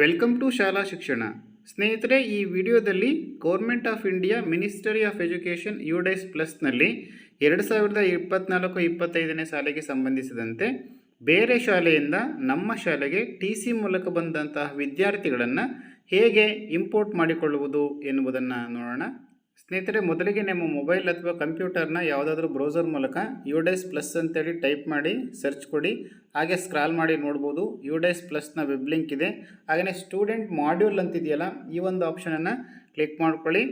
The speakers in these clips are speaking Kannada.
ವೆಲ್ಕಮ್ ಟು ಶಾಲಾ ಶಿಕ್ಷಣ ಸ್ನೇಹಿತರೆ, ಈ ವಿಡಿಯೋದಲ್ಲಿ government of India ministry of education U DISE ಪ್ಲಸ್ನಲ್ಲಿ ಎರಡು ಸಾವಿರದ ಇಪ್ಪತ್ನಾಲ್ಕು, ಇಪ್ಪತ್ತೈದನೇ ಸಾಲಿಗೆ ಸಂಬಂಧಿಸಿದಂತೆ ಬೇರೆ ಶಾಲೆಯಿಂದ ನಮ್ಮ ಶಾಲೆಗೆ ಟಿ ಸಿ ಮೂಲಕ ಬಂದಂತಹ ವಿದ್ಯಾರ್ಥಿಗಳನ್ನು ಹೇಗೆ ಇಂಪೋರ್ಟ್ ಮಾಡಿಕೊಳ್ಳುವುದು ಎನ್ನುವುದನ್ನು ನೋಡೋಣ. ಸ್ನೇಹಿತರೆ, ಮೊದಲಿಗೆ ನಿಮ್ಮ ಮೊಬೈಲ್ ಅಥವಾ ಕಂಪ್ಯೂಟರ್ನ ಯಾವುದಾದ್ರೂ ಬ್ರೌಸರ್ ಮೂಲಕ ಯುಡೈಸ್ ಪ್ಲಸ್ ಅಂತೇಳಿ ಟೈಪ್ ಮಾಡಿ, ಸರ್ಚ್ ಕೊಡಿ. ಹಾಗೆ ಸ್ಕ್ರಾಲ್ ಮಾಡಿ ನೋಡ್ಬೋದು. ಯುಡೈಸ್ ಪ್ಲಸ್ನ ವೆಬ್ ಲಿಂಕ್ ಇದೆ. ಹಾಗೆಯೇ ಸ್ಟೂಡೆಂಟ್ ಮಾಡ್ಯೂಲ್ ಅಂತಿದೆಯಲ್ಲ, ಈ ಒಂದು ಆಪ್ಷನನ್ನು ಕ್ಲಿಕ್ ಮಾಡ್ಕೊಳ್ಳಿ.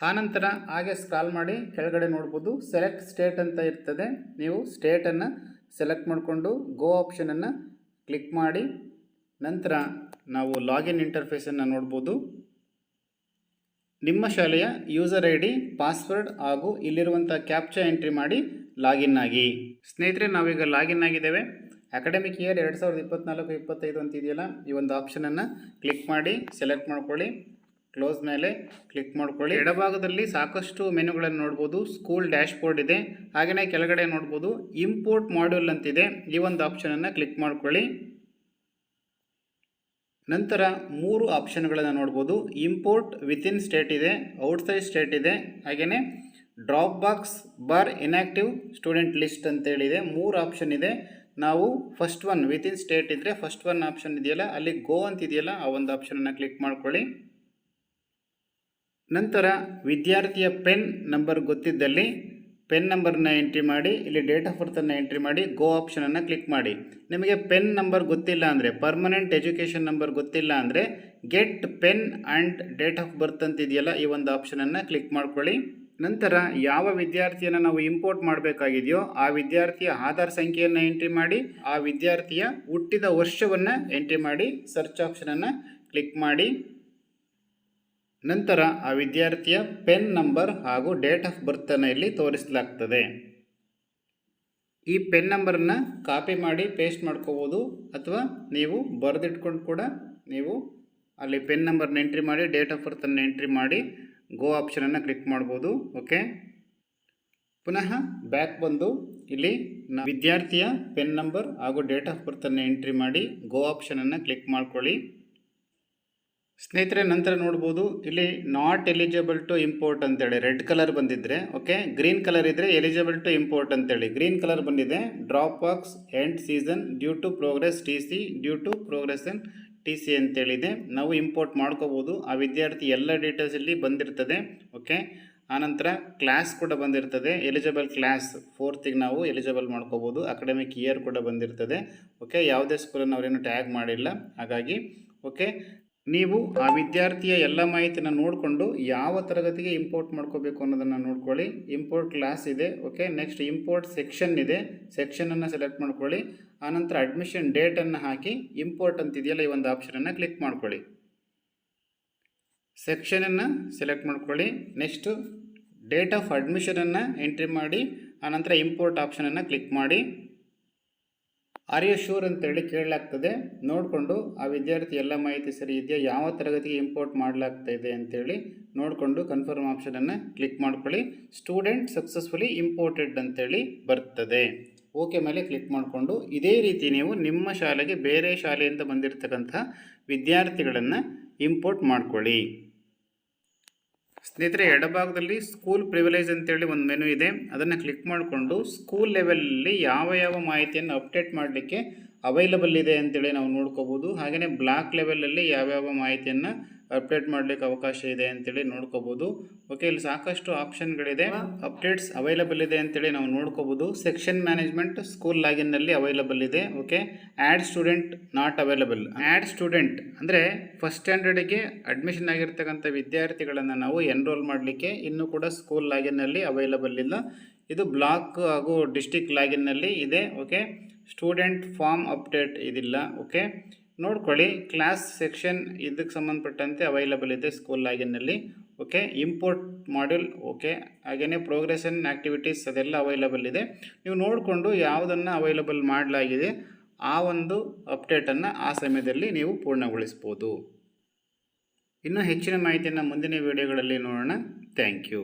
ಆನಂತರ ಹಾಗೆ ಸ್ಕ್ರಾಲ್ ಮಾಡಿ ಕೆಳಗಡೆ ನೋಡ್ಬೋದು. ಸೆಲೆಕ್ಟ್ ಸ್ಟೇಟ್ ಅಂತ ಇರ್ತದೆ. ನೀವು ಸ್ಟೇಟನ್ನು ಸೆಲೆಕ್ಟ್ ಮಾಡಿಕೊಂಡು ಗೋ ಆಪ್ಷನನ್ನು ಕ್ಲಿಕ್ ಮಾಡಿ. ನಂತರ ನಾವು ಲಾಗಿನ್ ಇಂಟರ್ಫೇಸನ್ನು ನೋಡ್ಬೋದು. ನಿಮ್ಮ ಶಾಲೆಯ ಯೂಸರ್ ಐ ಡಿ ಪಾಸ್ವರ್ಡ್ ಹಾಗೂ ಇಲ್ಲಿರುವಂಥ ಕ್ಯಾಪ್ಚಾ ಎಂಟ್ರಿ ಮಾಡಿ ಲಾಗಿನ್ ಆಗಿ. ಸ್ನೇಹಿತರೆ, ನಾವೀಗ ಲಾಗಿನ್ ಆಗಿದ್ದೇವೆ. ಅಕಾಡೆಮಿಕ್ ಇಯರ್ ಎರಡು ಸಾವಿರದ ಇಪ್ಪತ್ನಾಲ್ಕು, ಇಪ್ಪತ್ತೈದು ಅಂತ ಇದೆಯಲ್ಲ ಈ ಒಂದು ಆಪ್ಷನನ್ನು ಕ್ಲಿಕ್ ಮಾಡಿ ಸೆಲೆಕ್ಟ್ ಮಾಡ್ಕೊಳ್ಳಿ. ಕ್ಲೋಸ್ ಮೇಲೆ ಕ್ಲಿಕ್ ಮಾಡ್ಕೊಳ್ಳಿ. ಎಡಭಾಗದಲ್ಲಿ ಸಾಕಷ್ಟು ಮೆನುಗಳನ್ನು ನೋಡ್ಬೋದು. ಸ್ಕೂಲ್ ಡ್ಯಾಶ್ಬೋರ್ಡ್ ಇದೆ. ಹಾಗೆಯೇ ಕೆಳಗಡೆ ನೋಡ್ಬೋದು. ಇಂಪೋರ್ಟ್ ಮಾಡ್ಯೂಲ್ ಅಂತಿದೆ. ಈ ಒಂದು ಆಪ್ಷನನ್ನು ಕ್ಲಿಕ್ ಮಾಡ್ಕೊಳ್ಳಿ. ನಂತರ ಮೂರು ಆಪ್ಷನ್ಗಳನ್ನು ನೋಡ್ಬೋದು. ಇಂಪೋರ್ಟ್ ವಿತಿನ್ ಸ್ಟೇಟ್ ಇದೆ, ಔಟ್ಸೈಡ್ ಸ್ಟೇಟ್ ಇದೆ ಹಾಗೆಯೇ drop box, bar inactive student list ಅಂತೇಳಿದೆ. ಮೂರು ಆಪ್ಷನ್ ಇದೆ. ನಾವು ಫಸ್ಟ್ ಒನ್ ವಿತಿನ್ ಸ್ಟೇಟ್ ಇದ್ದರೆ ಫಸ್ಟ್ ಒನ್ ಆಪ್ಷನ್ ಇದೆಯಲ್ಲ, ಅಲ್ಲಿ ಗೋ ಅಂತಿದೆಯಲ್ಲ ಆ ಒಂದು ಆಪ್ಷನನ್ನು ಕ್ಲಿಕ್ ಮಾಡ್ಕೊಳ್ಳಿ. ನಂತರ ವಿದ್ಯಾರ್ಥಿಯ ಪೆನ್ ನಂಬರ್ ಗೊತ್ತಿದ್ದಲ್ಲಿ ಪೆನ್ ನಂಬರ್ನ ಎಂಟ್ರಿ ಮಾಡಿ, ಇಲ್ಲಿ ಡೇಟ್ ಆಫ್ ಬರ್ತನ್ನು ಎಂಟ್ರಿ ಮಾಡಿ, ಗೋ ಆಪ್ಷನನ್ನು ಕ್ಲಿಕ್ ಮಾಡಿ. ನಿಮಗೆ ಪೆನ್ ನಂಬರ್ ಗೊತ್ತಿಲ್ಲ ಅಂದರೆ, ಪರ್ಮನೆಂಟ್ ಎಜುಕೇಷನ್ ನಂಬರ್ ಗೊತ್ತಿಲ್ಲ ಅಂದರೆ, get PEN and date of birth ಅಂತ ಇದೆಯಲ್ಲ ಈ ಒಂದು ಆಪ್ಷನನ್ನು ಕ್ಲಿಕ್ ಮಾಡ್ಕೊಳ್ಳಿ. ನಂತರ, ಯಾವ ವಿದ್ಯಾರ್ಥಿಯನ್ನು ನಾವು ಇಂಪೋರ್ಟ್ ಮಾಡಬೇಕಾಗಿದೆಯೋ, ಆ ವಿದ್ಯಾರ್ಥಿಯ ಆಧಾರ್ ಸಂಖ್ಯೆಯನ್ನು ಎಂಟ್ರಿ ಮಾಡಿ, ಆ ವಿದ್ಯಾರ್ಥಿಯ ಹುಟ್ಟಿದ ವರ್ಷವನ್ನು ಎಂಟ್ರಿ ಮಾಡಿ, ಸರ್ಚ್ ಆಪ್ಷನನ್ನು ಕ್ಲಿಕ್ ಮಾಡಿ. ನಂತರ ಆ ವಿದ್ಯಾರ್ಥಿಯ ಪೆನ್ ನಂಬರ್ ಹಾಗೂ ಡೇಟ್ ಆಫ್ ಬರ್ತನ್ನು ಇಲ್ಲಿ ತೋರಿಸಲಾಗ್ತದೆ. ಈ ಪೆನ್ ನಂಬರನ್ನು ಕಾಪಿ ಮಾಡಿ ಪೇಸ್ಟ್ ಮಾಡ್ಕೋಬೋದು ಅಥವಾ ನೀವು ಬರೆದಿಟ್ಕೊಂಡು ಕೂಡ ನೀವು ಅಲ್ಲಿ ಪೆನ್ ನಂಬರ್ನ ಎಂಟ್ರಿ ಮಾಡಿ, ಡೇಟ್ ಆಫ್ ಬರ್ತನ್ನು ಎಂಟ್ರಿ ಮಾಡಿ ಗೋ ಆಪ್ಷನನ್ನು ಕ್ಲಿಕ್ ಮಾಡ್ಬೋದು. ಓಕೆ? ಪುನಃ ಬ್ಯಾಕ್ ಬಂದು ಇಲ್ಲಿ ವಿದ್ಯಾರ್ಥಿಯ ಪೆನ್ ನಂಬರ್ ಹಾಗೂ ಡೇಟ್ ಆಫ್ ಬರ್ತನ್ನು ಎಂಟ್ರಿ ಮಾಡಿ ಗೋ ಆಪ್ಷನನ್ನು ಕ್ಲಿಕ್ ಮಾಡ್ಕೊಳ್ಳಿ. ಸ್ನೇಹಿತರೆ, ನಂತರ ನೋಡ್ಬೋದು. ಇಲ್ಲಿ ನಾಟ್ ಎಲಿಜಿಬಲ್ ಟು ಇಂಪೋರ್ಟ್ ಅಂತೇಳಿ ರೆಡ್ ಕಲರ್ ಬಂದಿದ್ದರೆ ಓಕೆ ಗ್ರೀನ್ ಕಲರ್ ಇದ್ದರೆ ಎಲಿಜಿಬಲ್ ಟು ಇಂಪೋರ್ಟ್ ಅಂತೇಳಿ. ಗ್ರೀನ್ ಕಲರ್ ಬಂದಿದೆ. Drop box end season due to progress T C due to progress N T C ಅಂತೇಳಿದೆ. ನಾವು ಇಂಪೋರ್ಟ್ ಮಾಡ್ಕೋಬೋದು. ಆ ವಿದ್ಯಾರ್ಥಿ ಎಲ್ಲ ಡೀಟೇಲ್ಸ್ ಇಲ್ಲಿ ಬಂದಿರ್ತದೆ ಓಕೆ ಆನಂತರ ಕ್ಲಾಸ್ ಕೂಡ ಬಂದಿರ್ತದೆ. ಎಲಿಜಿಬಲ್ ಕ್ಲಾಸ್ ಫೋರ್ತಿಗೆ ನಾವು ಎಲಿಜಿಬಲ್ ಮಾಡ್ಕೋಬೋದು. ಅಕಾಡೆಮಿಕ್ ಇಯರ್ ಕೂಡ ಬಂದಿರ್ತದೆ ಓಕೆ ಯಾವುದೇ ಸ್ಕೂಲನ್ನು ಅವರೇನು ಟ್ಯಾಗ್ ಮಾಡಿಲ್ಲ. ಹಾಗಾಗಿ ಓಕೆ ನೀವು ಆ ವಿದ್ಯಾರ್ಥಿಯ ಎಲ್ಲ ಮಾಹಿತಿನ ನೋಡಿಕೊಂಡು ಯಾವ ತರಗತಿಗೆ ಇಂಪೋರ್ಟ್ ಮಾಡ್ಕೋಬೇಕು ಅನ್ನೋದನ್ನು ನೋಡ್ಕೊಳ್ಳಿ. ಇಂಪೋರ್ಟ್ ಕ್ಲಾಸ್ ಇದೆ ಓಕೆ ನೆಕ್ಸ್ಟ್ ಇಂಪೋರ್ಟ್ ಸೆಕ್ಷನ್ ಇದೆ. ಸೆಕ್ಷನನ್ನು ಸೆಲೆಕ್ಟ್ ಮಾಡ್ಕೊಳ್ಳಿ. ಆನಂತರ ಅಡ್ಮಿಷನ್ ಡೇಟನ್ನು ಹಾಕಿ ಇಂಪೋರ್ಟ್ ಅಂತಿದೆಯಲ್ಲ ಈ ಒಂದು ಆಪ್ಷನನ್ನು ಕ್ಲಿಕ್ ಮಾಡ್ಕೊಳ್ಳಿ. ಸೆಕ್ಷನನ್ನು ಸೆಲೆಕ್ಟ್ ಮಾಡ್ಕೊಳ್ಳಿ. ನೆಕ್ಸ್ಟು ಡೇಟ್ ಆಫ್ ಅಡ್ಮಿಷನನ್ನು ಎಂಟ್ರಿ ಮಾಡಿ ಆನಂತರ ಇಂಪೋರ್ಟ್ ಆಪ್ಷನನ್ನು ಕ್ಲಿಕ್ ಮಾಡಿ. ಆರ್ ಯು ಶೂರ್ ಅಂತೇಳಿ ಕೇಳಲಾಗ್ತದೆ. ನೋಡಿಕೊಂಡು ಆ ವಿದ್ಯಾರ್ಥಿ ಎಲ್ಲ ಮಾಹಿತಿ ಸರಿ ಇದೆಯಾ? ಯಾವ ತರಗತಿಗೆ ಇಂಪೋರ್ಟ್ ಮಾಡಲಾಗ್ತಾ ಇದೆ ಅಂತೇಳಿ ನೋಡಿಕೊಂಡು ಕನ್ಫರ್ಮ್ ಆಪ್ಷನನ್ನು ಕ್ಲಿಕ್ ಮಾಡ್ಕೊಳ್ಳಿ. ಸ್ಟೂಡೆಂಟ್ ಸಕ್ಸಸ್ಫುಲಿ ಇಂಪೋರ್ಟೆಡ್ ಅಂತೇಳಿ ಬರ್ತದೆ. ಓಕೆ ಮೇಲೆ ಕ್ಲಿಕ್ ಮಾಡಿಕೊಂಡು ಇದೇ ರೀತಿ ನೀವು ನಿಮ್ಮ ಶಾಲೆಗೆ ಬೇರೆ ಶಾಲೆಯಿಂದ ಬಂದಿರತಕ್ಕಂಥ ವಿದ್ಯಾರ್ಥಿಗಳನ್ನು ಇಂಪೋರ್ಟ್ ಮಾಡ್ಕೊಳ್ಳಿ. ಸ್ನೇಹಿತರೆ, ಎಡಭಾಗದಲ್ಲಿ ಸ್ಕೂಲ್ ಪ್ರಿವಿಲೇಜ್ ಅಂತೇಳಿ ಒಂದು ಮೆನು ಇದೆ. ಅದನ್ನು ಕ್ಲಿಕ್ ಮಾಡಿಕೊಂಡು ಸ್ಕೂಲ್ ಲೆವೆಲಲ್ಲಿ ಯಾವ ಯಾವ ಮಾಹಿತಿಯನ್ನು ಅಪ್ಡೇಟ್ ಮಾಡಲಿಕ್ಕೆ ಅವೈಲಬಲ್ ಇದೆ ಅಂತೇಳಿ ನಾವು ನೋಡ್ಕೋಬೋದು. ಹಾಗೆಯೇ ಬ್ಲಾಕ್ ಲೆವೆಲಲ್ಲಿ ಯಾವ್ಯಾವ ಮಾಹಿತಿಯನ್ನು ಅಪ್ಡೇಟ್ ಮಾಡಲಿಕ್ಕೆ ಅವಕಾಶ ಇದೆ ಅಂತೇಳಿ ನೋಡ್ಕೋಬೋದು. ಓಕೆ ಇಲ್ಲಿ ಸಾಕಷ್ಟು ಆಪ್ಷನ್ಗಳಿದೆ ಅಪ್ಡೇಟ್ಸ್ ಅವೈಲಬಲ್ ಇದೆ ಅಂತೇಳಿ ನಾವು ನೋಡ್ಕೋಬೋದು. ಸೆಕ್ಷನ್ ಮ್ಯಾನೇಜ್ಮೆಂಟ್ ಸ್ಕೂಲ್ ಲಾಗಿನ್ನಲ್ಲಿ ಅವೈಲಬಲ್ ಇದೆ. Okay add student not available add student ಅಂದರೆ ಫಸ್ಟ್ ಸ್ಟ್ಯಾಂಡರ್ಡಿಗೆ ಅಡ್ಮಿಷನ್ ಆಗಿರ್ತಕ್ಕಂಥ ವಿದ್ಯಾರ್ಥಿಗಳನ್ನು ನಾವು ಎನ್ರೋಲ್ ಮಾಡಲಿಕ್ಕೆ ಇನ್ನೂ ಕೂಡ ಸ್ಕೂಲ್ ಲಾಗಿನ್ನಲ್ಲಿ ಅವೈಲಬಲ್ ಇಲ್ಲ. ಇದು ಬ್ಲಾಕ್ ಹಾಗೂ ಡಿಸ್ಟಿಕ್ ಲಾಗಿನ್ನಲ್ಲಿ ಇದೆ ಓಕೆ ಸ್ಟೂಡೆಂಟ್ ಫಾರ್ಮ್ ಅಪ್ಡೇಟ್ ಇದಿಲ್ಲ ಓಕೆ ನೋಡ್ಕೊಳ್ಳಿ ಕ್ಲಾಸ್ ಸೆಕ್ಷನ್ ಇದಕ್ಕೆ ಸಂಬಂಧಪಟ್ಟಂತೆ ಅವೈಲಬಲ್ ಇದೆ ಸ್ಕೂಲ್ ಲಾಗಿನ್ನಲ್ಲಿ ಓಕೆ ಇಂಪೋರ್ಟ್ ಮಾಡ್ಯೂಲ್ ಓಕೆ ಹಾಗೆಯೇ ಪ್ರೋಗ್ರೆಷನ್ ಆ್ಯಕ್ಟಿವಿಟೀಸ್ ಅದೆಲ್ಲ ಅವೈಲಬಲ್ ಇದೆ. ನೀವು ನೋಡಿಕೊಂಡು ಯಾವುದನ್ನು ಅವೈಲಬಲ್ ಮಾಡಲಾಗಿದೆ, ಆ ಒಂದು ಅಪ್ಡೇಟನ್ನು ಆ ಸಮಯದಲ್ಲಿ ನೀವು ಪೂರ್ಣಗೊಳಿಸ್ಬೋದು. ಇನ್ನೂ ಹೆಚ್ಚಿನ ಮಾಹಿತಿಯನ್ನು ಮುಂದಿನ ವಿಡಿಯೋಗಳಲ್ಲಿ ನೋಡೋಣ. Thank you